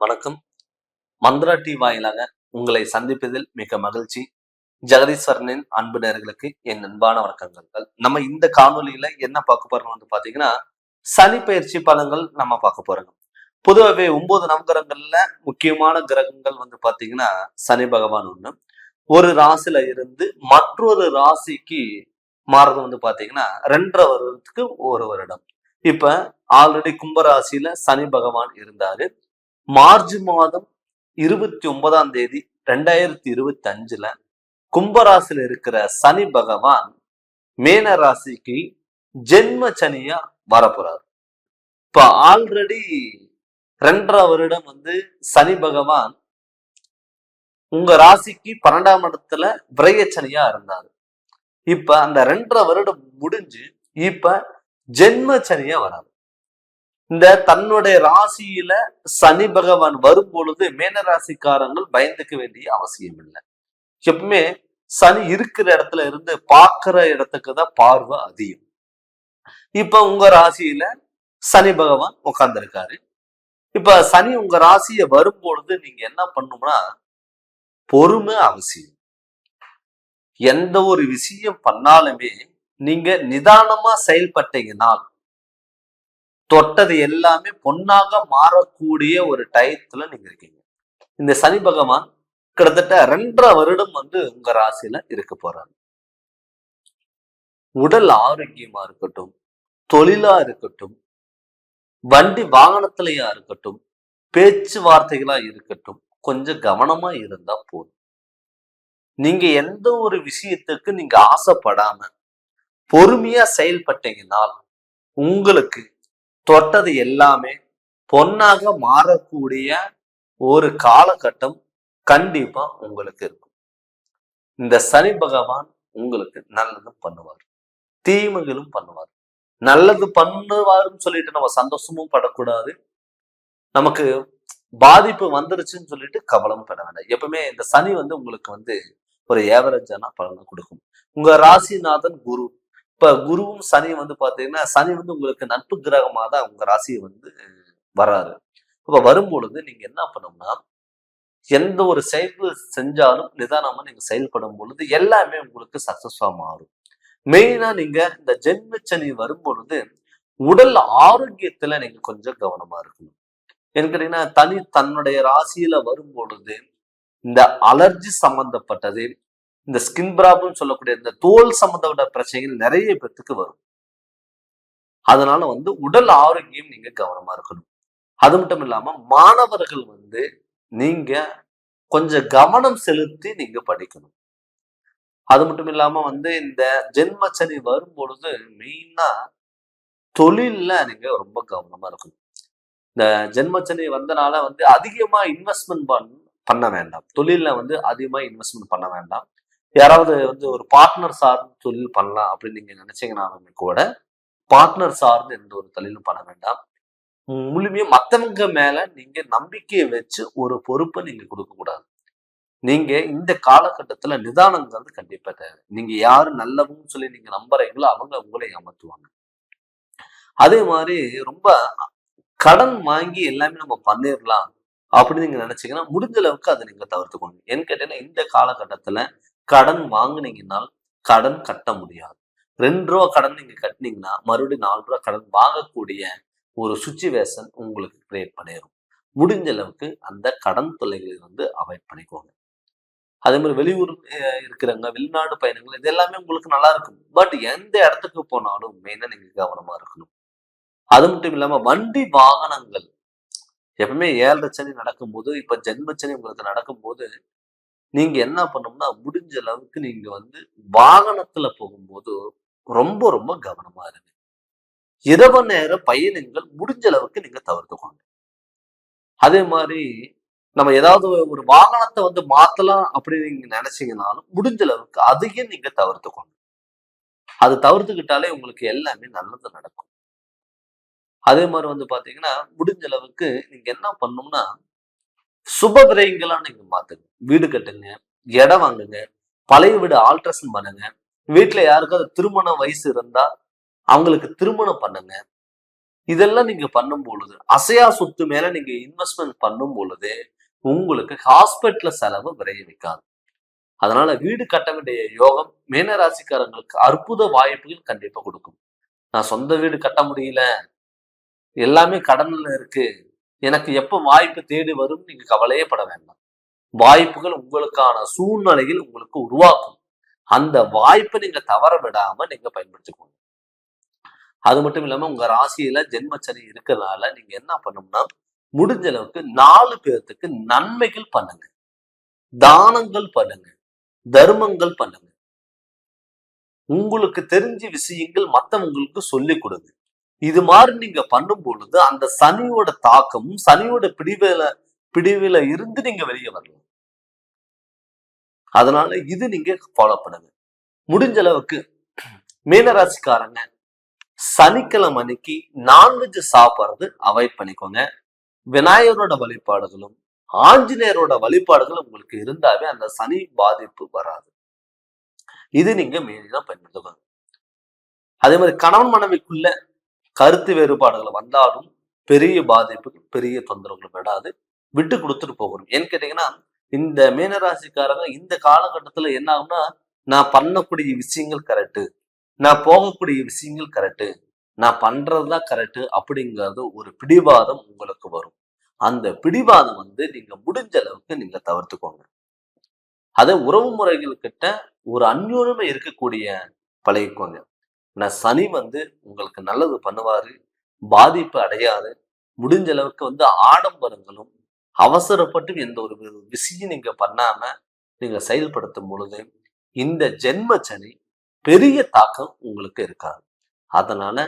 வணக்கம். மந்த்ரா டி வாயிலாக உங்களை சந்திப்பதில் மிக மகிழ்ச்சி. ஜெகதீஸ்வரனின் அன்பு நேர்களுக்கு என் அன்பான வணக்கங்கள். நம்ம இந்த காணொலியில என்ன பார்க்க போறோம் வந்து பாத்தீங்கன்னா சனி பயிற்சி பலன்கள் நம்ம பார்க்க போறோம். பொதுவாகவே ஒன்பது நவகிரகங்கள்ல முக்கியமான கிரகங்கள் வந்து பாத்தீங்கன்னா சனி பகவான் ஒண்ணு. ஒரு ராசில இருந்து மற்றொரு ராசிக்கு மாறது வந்து பாத்தீங்கன்னா ரெண்டரை வருடத்துக்கு ஒரு வருடம். இப்ப ஆல்ரெடி கும்பராசியில சனி பகவான் இருந்தாரு. மார்ச் மாதம் இருபத்தி ஒன்பதாம் தேதி ரெண்டாயிரத்தி இருபத்தி அஞ்சுல கும்பராசியில இருக்கிற சனி பகவான் மேன ராசிக்கு ஜென்ம சனியா வரப்போறார். இப்ப ஆல்ரெடி ரெண்டரை வருடம் வந்து சனி பகவான் உங்க ராசிக்கு பன்னெண்டாம் இடத்துல விரயச்சனியா இருந்தாரு. இப்ப அந்த ரெண்டரை வருடம் முடிஞ்சு இப்ப ஜென்ம சனியா வராது இந்த தன்னுடைய ராசியில சனி பகவான் வரும் பொழுது மேனராசிக்காரங்கள் பயந்துக்க வேண்டிய அவசியம் இல்லை. எப்பவுமே சனி இருக்கிற இடத்துல இருந்து பார்க்கிற இடத்துக்கு தான் பார்வை அதிகம். இப்ப உங்க ராசியில சனி பகவான் உட்கார்ந்துருக்காரு இப்ப சனி உங்க ராசிய வரும் பொழுது நீங்க என்ன பண்ணும்னா பொறுமை அவசியம். எந்த ஒரு விஷயம் பண்ணாலுமே நீங்க நிதானமா செயல்பட்டீங்கனால் தொட்டது எல்லாமே பொன்னாக மாறக்கூடிய ஒரு டயத்துல நீங்க இருக்கீங்க. இந்த சனி பகவான் கிட்டத்தட்ட ரெண்டரை வருடம் வந்து உங்க ராசியில இருக்க போறாரு. உடல் ஆரோக்கியமா இருக்கட்டும் தொழிலா இருக்கட்டும் வண்டி வாகனத்திலையா இருக்கட்டும் பேச்சுவார்த்தைகளா இருக்கட்டும் கொஞ்சம் கவனமா இருந்தா போதும். நீங்க எந்த ஒரு விஷயத்துக்கு நீங்க ஆசைப்படாம பொறுமையா செயல்பட்டீங்கன்னால் உங்களுக்கு தொட்டது எல்லாமே பொன்னாக மாறக்கூடிய ஒரு காலகட்டம் கண்டிப்பா உங்களுக்கு இருக்கும். இந்த சனி பகவான் உங்களுக்கு நல்லது பண்ணுவார். தீமைகளும் பண்ணுவார். நல்லது பண்ணுவாருன்னு சொல்லிட்டு நம்ம சந்தோஷமும் படக்கூடாது. நமக்கு பாதிப்பு வந்துருச்சுன்னு சொல்லிட்டு கவலம் பட வேண்டாம். எப்பவுமே இந்த சனி வந்து உங்களுக்கு வந்து ஒரு ஏவரேஜான பலனை கொடுக்கும். உங்க ராசிநாதன் குரு. இப்ப குருவும் சனி வந்து பாத்தீங்கன்னா சனி வந்து உங்களுக்கு நட்பு கிரகமா தான் உங்க ராசியை வந்து வராரு இப்ப வரும்பொழுது நீங்க என்ன பண்ணணும்னா எந்த ஒரு செயல் செஞ்சாலும் நிதானமா நீங்க செயல்படும் பொழுது எல்லாமே உங்களுக்கு சக்சஸ்ஃபா மாறும். மெயினா நீங்க இந்த ஜென்ம சனி வரும்பொழுது உடல் ஆரோக்கியத்துல நீங்க கொஞ்சம் கவனமா இருக்கணும். என்ன கேட்டீங்கன்னா தனி தன்னுடைய ராசியில வரும் பொழுது இந்த அலர்ஜி சம்பந்தப்பட்டது இந்த ஸ்கின் ப்ராப்ளம் சொல்லக்கூடிய இந்த தோல் சம்பந்தப்பட்ட பிரச்சனைகள் நிறைய பேர்த்துக்கு வரும். அதனால வந்து உடல் ஆரோக்கியம் நீங்க கவனமா இருக்கணும். அது மட்டும் இல்லாம மாணவர்கள் வந்து நீங்க கொஞ்சம் கவனம் செலுத்தி நீங்க படிக்கணும். அது மட்டும் இல்லாம வந்து இந்த ஜென்மச்சனி வரும் பொழுது மெயினா தொழில்ல நீங்க ரொம்ப கவனமா இருக்கணும். இந்த ஜென்மச்சனி வந்தனால வந்து அதிகமா இன்வெஸ்ட்மெண்ட் பண்ண வேண்டாம். தொழில வந்து அதிகமா இன்வெஸ்ட்மெண்ட் பண்ண வேண்டாம். யாராவது வந்து ஒரு பார்ட்னர் சார்ந்து தொழில் பண்ணலாம் அப்படின்னு நீங்க நினைச்சீங்கன்னாலுமே கூட பார்ட்னர் சார்ந்து எந்த ஒரு தொழிலும் பண்ண வேண்டாம். முழுமையா மத்தவங்க மேல நீங்க நம்பிக்கையை வச்சு ஒரு பொறுப்பை நீங்க கொடுக்க கூடாது. நீங்க இந்த காலகட்டத்துல நிதானங்கிறது கண்டிப்பா தேவை. நீங்க யாரு நல்லவும் சொல்லி நீங்க நம்புறீங்களோ அவங்க உங்களை ஏமாத்துவாங்க. அதே மாதிரி ரொம்ப கடன் வாங்கி எல்லாமே நம்ம பண்ணிடலாம் அப்படின்னு நீங்க நினைச்சீங்கன்னா முடிஞ்ச அளவுக்கு அதை நீங்க தவிர்த்துக்கோங்க. ஏன்னு கேட்டீங்கன்னா இந்த காலகட்டத்துல கடன் வாங்குனீங்கன்னால் கடன் கட்ட முடியாது. ரெண்டு ரூபா கடன் நீங்க கட்டினீங்கன்னா மறுபடியும் நாலு ரூபா கடன் வாங்கக்கூடிய ஒரு சுச்சுவேஷன் உங்களுக்கு கிரியேட் பண்ணிடும் முடிஞ்ச அளவுக்கு அந்த கடன் தொல்லைகளை வந்து அவாய்ட் பண்ணிக்கோங்க. அதே மாதிரி வெளியூர் இருக்கிறவங்க வெளிநாடு பயணங்கள் இது எல்லாமே உங்களுக்கு நல்லா இருக்கும். பட் எந்த இடத்துக்கு போனாலும் மெயினாக நீங்க கவனமா இருக்கணும். அது மட்டும் இல்லாம வண்டி வாகனங்கள். எப்பவுமே ஏழரை சனி நடக்கும்போது இப்ப ஜென்மச்சனி உங்களுக்கு நடக்கும்போது நீங்க என்ன பண்ணணும்னா முடிஞ்ச அளவுக்கு நீங்க வந்து வாகனத்துல போகும்போது ரொம்ப ரொம்ப கவனமா இருங்க. இரவு நேர பயணங்கள் முடிஞ்ச அளவுக்கு நீங்க தவிர்த்துக்கோங்க. அதே மாதிரி நம்ம ஏதாவது ஒரு வாகனத்தை வந்து மாத்தலாம் அப்படின்னு நீங்க நினைச்சீங்கனாலும் முடிஞ்ச அளவுக்கு அதையும் நீங்க தவிர்த்துக்கோங்க. அது தவிர்த்துக்கிட்டாலே உங்களுக்கு எல்லாமே நல்லது நடக்கும். அதே மாதிரி வந்து பாத்தீங்கன்னா முடிஞ்ச அளவுக்கு நீங்க என்ன பண்ணணும்னா சுப விரயங்களா நீங்க மாத்துங்க. வீடு கட்டுங்க இடம் வாங்குங்க பழைய வீடு ஆல்ட்ரேஷன் பண்ணுங்க. வீட்டுல யாருக்காவது திருமண வயசு இருந்தா அவங்களுக்கு திருமணம் பண்ணுங்க. இதெல்லாம் நீங்க பண்ணும் பொழுது அசையா சொத்து மேல நீங்க இன்வெஸ்ட்மெண்ட் பண்ணும் பொழுது உங்களுக்கு ஹாஸ்பிட்டல் செலவு விரைவிக்காது அதனால வீடு கட்ட வேண்டிய யோகம் மீன ராசிக்காரங்களுக்கு அற்புத வாய்ப்புகள் கண்டிப்பா கொடுக்கும். நான் சொந்த வீடு கட்ட முடியல. எல்லாமே கடன்ல இருக்கு. எனக்கு எப்போ வாய்ப்பு தேடி வரும் நீங்க கவலையே பட வேண்டாம். வாய்ப்புகள் உங்களுக்கான சூழ்நிலையில் உங்களுக்கு உருவாக்கும். அந்த வாய்ப்பை நீங்க தவற விடாம நீங்க பயன்படுத்திக்கணும் அது மட்டும் இல்லாம உங்க ராசியில ஜென்மச்சனி இருக்கிறதுனால நீங்க என்ன பண்ணணும்னா முடிஞ்ச அளவுக்கு நாலு பேர்த்துக்கு நன்மைகள் பண்ணுங்க. தானங்கள் பண்ணுங்க. தர்மங்கள் பண்ணுங்க. உங்களுக்கு தெரிஞ்ச விஷயங்கள் மத்தவங்களுக்கு சொல்லிக் கொடுங்க. இது மாதிரி நீங்க பண்ணும் பொழுது அந்த சனியோட தாக்கமும் சனியோட பிடிவில பிடிவில இருந்து நீங்க வெளியே வரலாம். அதனால இது நீங்க ஃபாலோ பண்ணுங்க. முடிஞ்ச அளவுக்கு மீனராசிக்காரங்க சனிக்கிழமை அன்னைக்கு நான்வெஜ் சாப்பிட்றது அவாய்ட் பண்ணிக்கோங்க. விநாயகரோட வழிபாடுகளும் ஆஞ்சநேயரோட வழிபாடுகளும் உங்களுக்கு இருந்தாவே அந்த சனி பாதிப்பு வராது. இது நீங்க மெயினா பயன்படுத்துவாங்க அதே மாதிரி கணவன் மனைவிக்குள்ள கருத்து வேறுபாடுகள் வந்தாலும் பெரிய பாதிப்புகள் பெரிய தொந்தரவுகள் விடாது விட்டு கொடுத்துட்டு போகணும். ஏன்னு கேட்டீங்கன்னா இந்த மீனராசிக்காரங்க இந்த காலகட்டத்துல என்ன ஆகும்னா நான் பண்ணக்கூடிய விஷயங்கள் கரெக்டு நான் போகக்கூடிய விஷயங்கள் கரெக்டு நான் பண்றதுதான் கரெக்டு அப்படிங்கிறது ஒரு பிடிவாதம் உங்களுக்கு வரும். அந்த பிடிவாதம் வந்து நீங்க முடிஞ்ச அளவுக்கு நீங்க தவிர்த்துக்கோங்க. அதை உறவு முறைகள் கிட்ட ஒரு அந்யோன்யமா இருக்கக்கூடிய பழகிக்கோங்க. நான் சனி வந்து உங்களுக்கு நல்லது பண்ணுவாரு பாதிப்பு அடையாது. முடிஞ்ச அளவுக்கு வந்து ஆடம்பரங்களும் அவசரப்பட்டு எந்த ஒரு விஷயம் நீங்க பண்ணாம நீங்க செயல்படுத்தும் பொழுது இந்த ஜென்ம சனி பெரிய தாக்கம் உங்களுக்கு இருக்காது. அதனால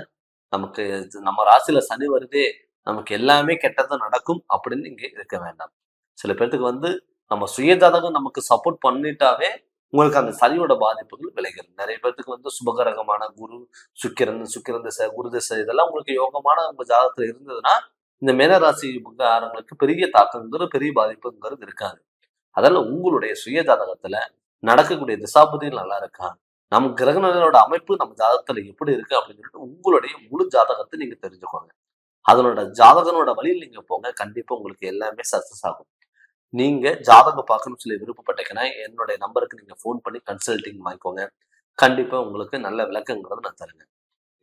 நமக்கு நம்ம ராசியில சனி வருதே நமக்கு எல்லாமே கெட்டது நடக்கும் அப்படின்னு இங்க இருக்க வேண்டாம். சில பேர்த்துக்கு வந்து நம்ம சுயஜாதகம் நமக்கு சப்போர்ட் பண்ணிட்டாவே உங்களுக்கு அந்த சனியோட பாதிப்புகள் விளைகிறது. நிறைய பேர்த்துக்கு வந்து சுபகரகமான குரு சுக்கிரன் சுக்கிரன் திசை குரு திசை இதெல்லாம் உங்களுக்கு யோகமான உங்க ஜாதகத்துல இருந்ததுன்னா இந்த மேனராசி ஆரங்களுக்கு பெரிய தாக்கங்கிறது பெரிய பாதிப்புங்கிறது இருக்காது. அதனால உங்களுடைய சுய ஜாதகத்துல நடக்கக்கூடிய திசாபதிகள் நல்லா இருக்கா? நம் கிரகணங்களோட அமைப்பு நம்ம ஜாதகத்துல எப்படி இருக்கு அப்படின்னு சொல்லிட்டு உங்களுடைய முழு ஜாதகத்தை நீங்க தெரிஞ்சுக்கோங்க. அதனோட ஜாதகனோட வழியில் நீங்க போங்க. கண்டிப்பா உங்களுக்கு எல்லாமே சக்சஸ் ஆகும். நீங்க ஜாதகம் பார்க்கணும்னு சொல்லி விருப்பப்பட்டீங்கன்னா என்னுடைய நம்பருக்கு நீங்க ஃபோன் பண்ணி கன்சல்டிங் வாங்கிக்கோங்க. கண்டிப்பா உங்களுக்கு நல்ல விளக்கங்கிறத நான் தருங்க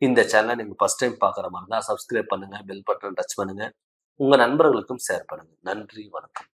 இந்த சேனலை நீங்க ஃபர்ஸ்ட் டைம் பார்க்குற மாதிரி தான் சப்ஸ்கிரைப் பண்ணுங்க பெல் பட்டன் டச் பண்ணுங்க. உங்க நண்பர்களுக்கும் ஷேர் பண்ணுங்க. நன்றி வணக்கம்.